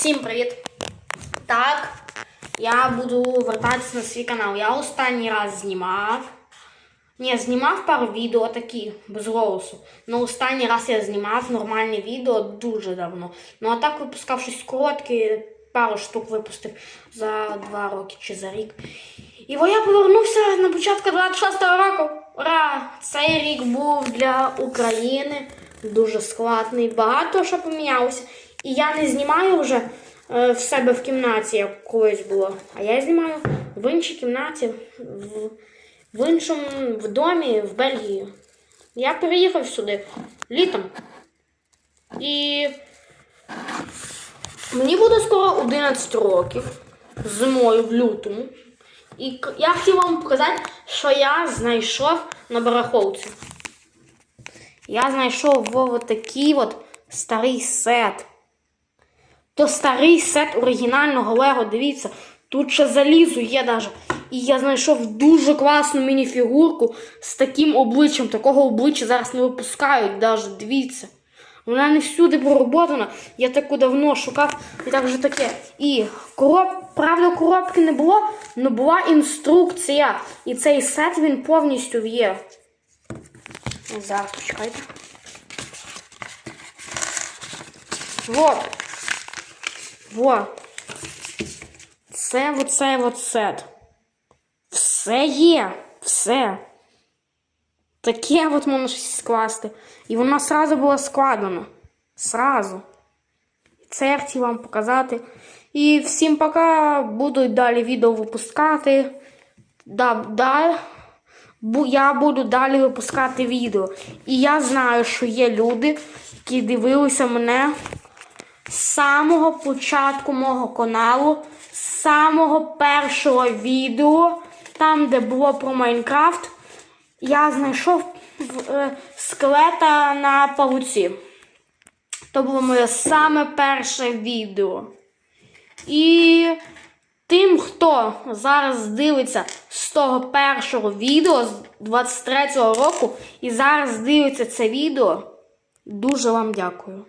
Всім привіт! Так, я буду вертатися на свій канал. Я останній раз знімав. Ні, знімав пару відео такі, без голосу. Ну, останній раз я знімав нормальне відео дуже давно. Ну, а так випускав щось коротке, пару штук випустив за два роки чи за рік. І я повернувся на початку 26-го року. Ура! Цей рік був для України дуже складний, багато що помінялося. І я не знімаю вже е, в себе в кімнаті, як колись було. А я знімаю в іншій кімнаті, в, в іншому в домі, в Бельгії. Я переїхав сюди літом. І мені буде скоро 11 років зимою в лютому. І я хотів вам показати, що я знайшов на барахолці. Я знайшов Вова такий от старий сет. То старий сет оригінального Лего, дивіться, тут ще залізо є даже. І я знайшов дуже класну мініфігурку з таким обличчям. Такого обличчя зараз не випускають даже, дивіться. Вона не всюди пророботана. Я таку давно шукав і так вже таке. І короб... правда, коробки не було, але була інструкція. І цей сет він повністю є. Зараз почекайте. Вот. Вот. Це оцей от сет. Все є. Все. Таке от можна щось скласти. І вона сразу була складена. Сразу. Це я хотів вам показати. І всім пока. Буду далі відео випускати. Да, да, я буду далі випускати відео. І я знаю, що є люди, які дивилися мене з самого початку мого каналу, з самого першого відео, там, де було про Майнкрафт, я знайшов е, скелета на павуці. То було моє саме перше відео. І тим, хто зараз дивиться з того першого відео з 23-го року і зараз дивиться це відео, дуже вам дякую.